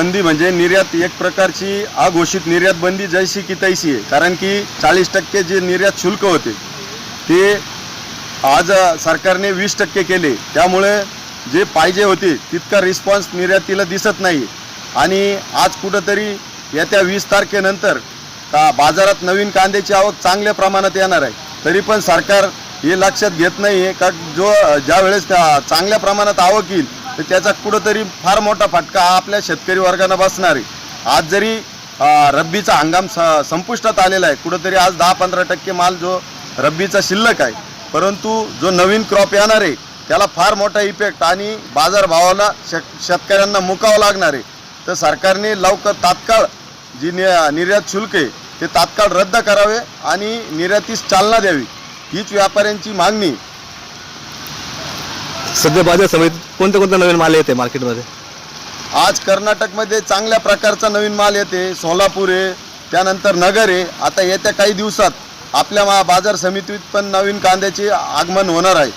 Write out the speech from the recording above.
बंदी म्हणजे निर्यात एक प्रकारची अघोषित निर्यात बंदी जैशी की तैशी आहे. कारण की चाळीस टक्के जे निर्यात शुल्क होते ते आज सरकारने वीस टक्के केले. त्यामुळे जे पाहिजे होते तितका रिस्पॉन्स निर्यातीला दिसत नाही. आणि आज कुठंतरी येत्या वीस तारखेनंतर का बाजारात नवीन कांद्याची आवक चांगल्या प्रमाणात येणार आहे. तरी पण सरकार हे लक्षात घेत नाही आहे का जो ज्यावेळेस त्या चांगल्या प्रमाणात आवक येईल तर त्याचा कुठंतरी फार मोठा फटका हा आपल्या शेतकरी वर्गानं बसणार आहे. आज जरी रब्बीचा हंगाम स संपुष्टात आलेला आहे कुठंतरी आज दहा पंधरा टक्के माल जो रब्बीचा शिल्लक आहे परंतु जो नवीन क्रॉप येणार आहे त्याला फार मोठा इफेक्ट आणि बाजारभावाला शेत शेतकऱ्यांना मुकावं लागणार आहे. तर सरकारने लवकर तात्काळ जी नि निर्यात शुल्क आहे ते तात्काळ रद्द करावे आणि निर्यातीस चालना द्यावी. हीच व्यापाऱ्यांची मागणी सध्या बाजार समितीत कोणता कोणता नवीन माल येते मार्केटमध्ये? आज कर्नाटकमध्ये चांगल्या प्रकारचा नवीन माल येते. सोलापूर आहे त्यानंतर नगर आहे. आता येत्या काही दिवसात आपल्या मा बाजार समितीत पण नवीन कांद्याचे आगमन होणार आहे.